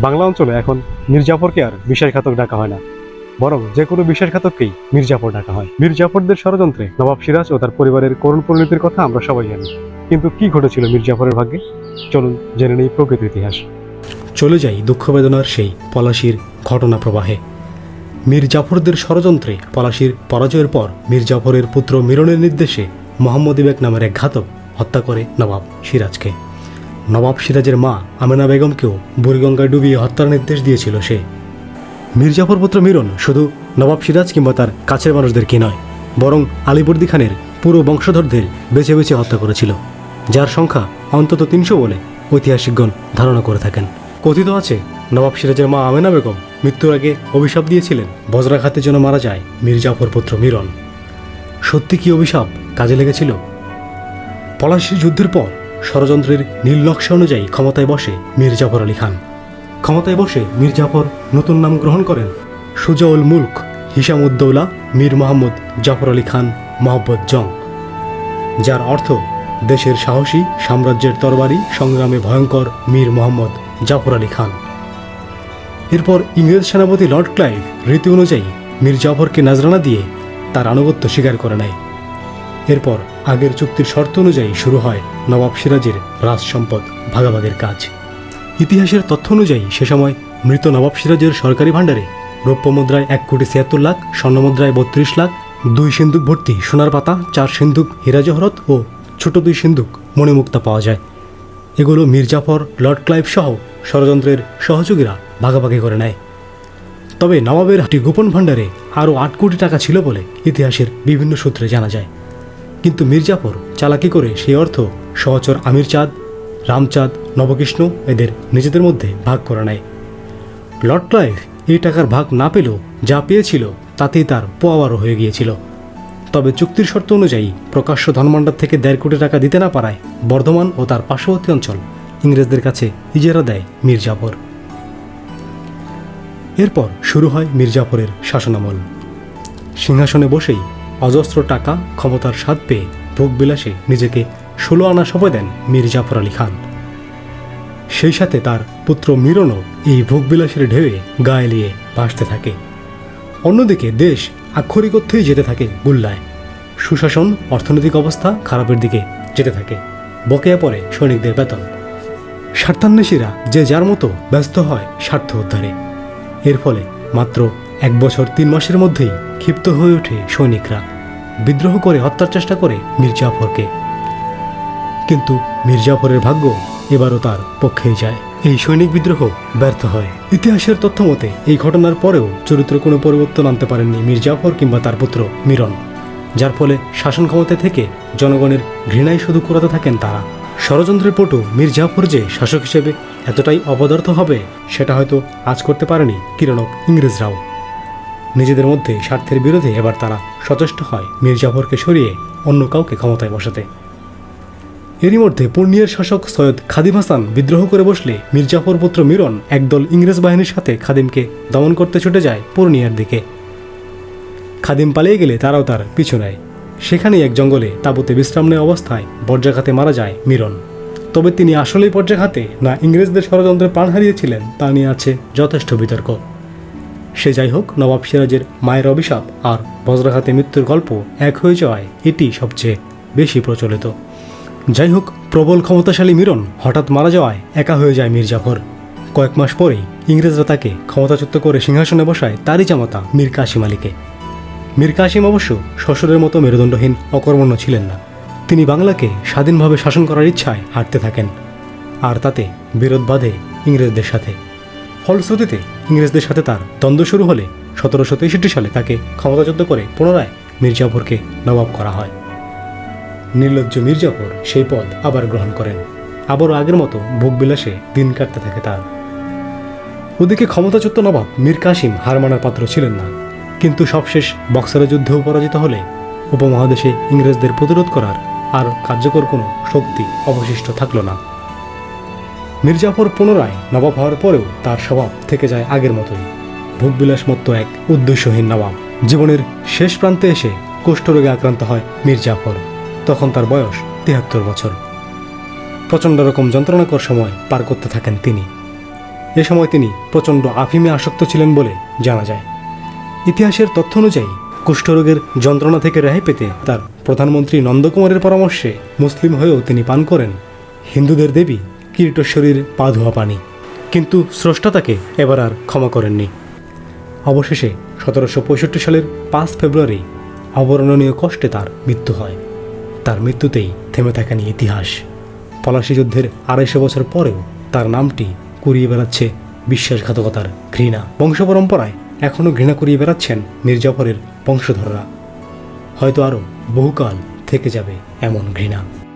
বাংলা অঞ্চলে এখন মির্জাফরকে আর বিশ্বাসঘাতক ডাকা হয় না। বরং যে কোনো বিশ্বাসঘাতককেই মির্জাফর ডাকা হয়। মির্জাফরদের ষড়যন্ত্রে নবাব সিরাজ ও তার পরিবারের করুণ পরিণতির কথা আমরা সবাই জানি। কিন্তু কি ঘটেছিল মির্জাফরের ভাগ্যে? চলুন জেনে নেই প্রকৃত ইতিহাস। চলে যাই দুঃখ বেদনার সেই পলাশির ঘটনা প্রবাহে। মীর জাফরদের ষড়যন্ত্রে পলাশির পরাজয়ের পর মীর জাফরের পুত্র মিরনের নির্দেশে মোহাম্মদ ইবেক নামের এক ঘাতক হত্যা করে নবাব সিরাজকে। নবাব সিরাজের মা আমেনা বেগমকেও বুড়িগঙ্গায় ডুবিয়ে হত্যার নির্দেশ দিয়েছিল সে। মীর জাফর পুত্র মিরন শুধু নবাব সিরাজ কিংবা তার কাছের মানুষদের মানুষদেরকে নয়, বরং আলিবর্দি খানের পুরো বংশধরদের বেছে বেছে হত্যা করেছিল, যার সংখ্যা অন্তত তিনশো বলে ঐতিহাসিকগণ ধারণা করে থাকেন। কথিত আছে, নবাব সিরাজের মা আমেনা বেগম মৃত্যুর আগে অভিশাপ দিয়েছিলেন বজ্রাঘাতের জন্য মারা যায় মীর জাফর পুত্র মিরন। সত্যি কি অভিশাপ কাজে লেগেছিল? পলাশির যুদ্ধের পর ষড়যন্ত্রের নীল নকশা অনুযায়ী ক্ষমতায় বসে মীর জাফর আলী খান। ক্ষমতায় বসে মীর জাফর নতুন নাম গ্রহণ করেন সুজাউল মুলক হিসামুদ্দৌলা মীর মোহাম্মদ জাফর আলী খান মোহাম্মদ জং, যার অর্থ দেশের সাহসী, সাম্রাজ্যের তরবারি, সংগ্রামে ভয়ঙ্কর মীর মোহাম্মদ জাফর আলী খান। এরপর ইংরেজ সেনাপতি লর্ড ক্লাইভ রীতি অনুযায়ী মীর জাফরকে নাজরানা দিয়ে তার আনুগত্য স্বীকার করে নেয়। এরপর আগের চুক্তির শর্ত অনুযায়ী শুরু হয় নবাব সিরাজের রাজ সম্পদ ভাগাভাগের কাজ। ইতিহাসের তথ্য অনুযায়ী সে সময় মৃত নবাব সিরাজের সরকারি ভাণ্ডারে রৌপ্য মুদ্রায় এক কোটি ছিয়াত্তর লাখ, স্বর্ণ মুদ্রায় বত্রিশ লাখ, দুই সিন্ধুক ভর্তি সোনার পাতা, চার সিন্ধুক হীরা জহরত ও ছোট দুই সিন্ধুক মণিমুক্তা পাওয়া যায়। এগুলো মির্জাফর, লর্ড ক্লাইভ সহ ষড়যন্ত্রের সহযোগীরা ভাগাভাগি করে নেয়। তবে নবাবের একটি গোপন ভাণ্ডারে আরও আট কোটি টাকা ছিল বলে ইতিহাসের বিভিন্ন সূত্রে জানা যায়। কিন্তু মির্জাফর চালাকি করে সেই অর্থ সহচর আমির চাঁদ রামচাঁদ, নবকৃষ্ণ এদের নিজেদের মধ্যে ভাগ করে নেয়। লর্ড ক্লাইভ এই টাকার ভাগ না পেলেও যা পেয়েছিল তাতেই তার পোয়াবারও হয়ে গিয়েছিল। তবে চুক্তির শর্ত অনুযায়ী প্রকাশ্য ধনভাণ্ডার থেকে দেড় কোটি টাকা দিতে না পারায় বর্ধমান ও তার পার্শ্ববর্তী অঞ্চল ইংরেজদের কাছে ইজারা দেয় মীর জাফর এরপর শুরু হয় মীর জাফরের শাসনামল। সিংহাসনে বসেই অজস্র টাকা, ক্ষমতার স্বাদ পেয়ে ভোগবিলাসে নিজেকে ষোলো আনা সঁপে দেন মীর জাফর আলী খান। সেই সাথে তার পুত্র মিরনও এই ভোগবিলাসের ঢেউয়ে গায়ে এলিয়ে ভাসতে থাকে। অন্যদিকে দেশ আক্ষরিক অর্থেই যেতে থাকে গুল্লায়। সুশাসন, অর্থনৈতিক অবস্থা খারাপের দিকে যেতে থাকে। বকেয়া পড়ে সৈনিকদের বেতন। স্বার্থান্বেষীরা যে যার মতো ব্যস্ত হয় স্বার্থ উদ্ধারে। এর ফলে মাত্র এক বছর তিন মাসের মধ্যেই ক্ষিপ্ত হয়ে ওঠে সৈনিকরা। বিদ্রোহ করে হত্যার চেষ্টা করে মীর জাফরকে কিন্তু মীর জাফরের ভাগ্য এবারও তার পক্ষেই যায়। এই সৈনিক বিদ্রোহ ব্যর্থ হয়। ইতিহাসের তথ্য মতে এই ঘটনার পরেও চরিত্র কোনো পরিবর্তন আনতে পারেননি মীর জাফর কিংবা তার পুত্র মিরন। যার ফলে শাসন ক্ষমতা থেকে জনগণের ঘৃণায় শুধু কুড়াতে থাকেন তারা। ষড়যন্ত্রের পটু মীর জাফর যে শাসক হিসেবে এতটাই অপদার্থ হবে, সেটা হয়তো আজ করতে পারেনি কিরণক ইংরেজরাও। নিজেদের মধ্যে স্বার্থের বিরোধে এবার তারা সচেষ্ট হয় মীর জাফরকে সরিয়ে অন্য কাউকে ক্ষমতায় বসাতে। এরই মধ্যে পূর্ণিয়ার শাসক সৈয়দ খাদিম হাসান বিদ্রোহ করে বসলে মির্জাফর পুত্র মিরন একদল ইংরেজ বাহিনীর সাথে খাদিমকে দমন করতে ছুটে যায় পূর্ণিয়ার দিকে। খাদিম পালিয়ে গেলে তারাও তার পিছু নেয়। সেখানেই এক জঙ্গলে তাঁবুতে বিশ্রাম নেওয়া অবস্থায় বজ্রাঘাতে মারা যায় মিরন। তবে তিনি আসলেই বজ্রাঘাতে না ইংরেজদের ষড়যন্ত্রে প্রাণ হারিয়েছিলেন তা নিয়ে আছে যথেষ্ট বিতর্ক। সে যাই হোক নবাব সিরাজের মায়ের অভিশাপ আর বজ্রাঘাতে মৃত্যুর গল্প এক হয়ে যাওয়ায় এটি সবচেয়ে বেশি প্রচলিত। যাই হোক প্রবল ক্ষমতাশালী মিরন হঠাৎ মারা যাওয়ায় একা হয়ে যায় মীর জাফর কয়েক মাস পরেই ইংরেজরা তাকে ক্ষমতাচ্যুত করে সিংহাসনে বসায় তারই জামাতা মীর কাশিম আলীকে। মীর কাসিম অবশ্য শ্বশুরের মতো মেরুদণ্ডহীন, অকর্মণ্য ছিলেন না। তিনি বাংলাকে স্বাধীনভাবে শাসন করার ইচ্ছায় হাঁটতে থাকেন, আর তাতে বিরোধ বাঁধে ইংরেজদের সাথে। ফলশ্রুতিতে ইংরেজদের সাথে তার দ্বন্দ্ব শুরু হলে সতেরোশো তেষট্টি সালে তাকে ক্ষমতাচ্যুত করে পুনরায় মির্জাফরকে নবাব করা হয়। নির্লজ্জ মির্জাফর সেই পদ আবার গ্রহণ করেন। আবারও আগের মতো ভোগবিলাসে দিন কাটতে থাকে তার। ওদিকে ক্ষমতাচ্যুত নবাব মীর কাসিম হার মানার পাত্র ছিলেন না। কিন্তু সবশেষ বক্সারের যুদ্ধেও পরাজিত হলে উপমহাদেশে ইংরেজদের প্রতিরোধ করার আর কার্যকর কোনো শক্তি অবশিষ্ট থাকল না। মির্জাফর পুনরায় নবাব হওয়ার পরেও তার স্বভাব থেকে যায় আগের মতোই। ভোগবিলাস মত্ত এক উদ্দেশ্যহীন নবাব। জীবনের শেষ প্রান্তে এসে কুষ্ঠরোগে আক্রান্ত হয় মির্জাফর। তখন তার বয়স তিয়াত্তর বছর। প্রচণ্ড রকম যন্ত্রণাকর সময় পার করতে থাকেন তিনি। এ সময় তিনি প্রচণ্ড আফিমে আসক্ত ছিলেন বলে জানা যায়। ইতিহাসের তথ্য অনুযায়ী কুষ্ঠরোগের যন্ত্রণা থেকে রেহাই পেতে তার প্রধানমন্ত্রী নন্দকুমারের পরামর্শে মুসলিম হয়েও তিনি পান করেন। হিন্দুদের দেবী কিরীটেশ্বরীর পা ধোয়া পানি। কিন্তু স্রষ্টা তাকে এবার আর ক্ষমা করেননি। অবশেষে সতেরোশো পঁয়ষট্টি সালের পাঁচ ফেব্রুয়ারি অবর্ণনীয় কষ্টে তার মৃত্যু হয়। তার মৃত্যুতেই থেমে থাকেনি ইতিহাস। পলাশী যুদ্ধের আড়াইশো বছর পরেও তার নামটি কুড়িয়ে বেড়াচ্ছে বিশ্বাসঘাতকতার ঘৃণা। বংশ পরম্পরায় এখনও ঘৃণা করিয়ে বেড়াচ্ছেন মির্জাফরের বংশধররা। হয়তো আরও বহুকাল থেকে যাবে এমন ঘৃণা।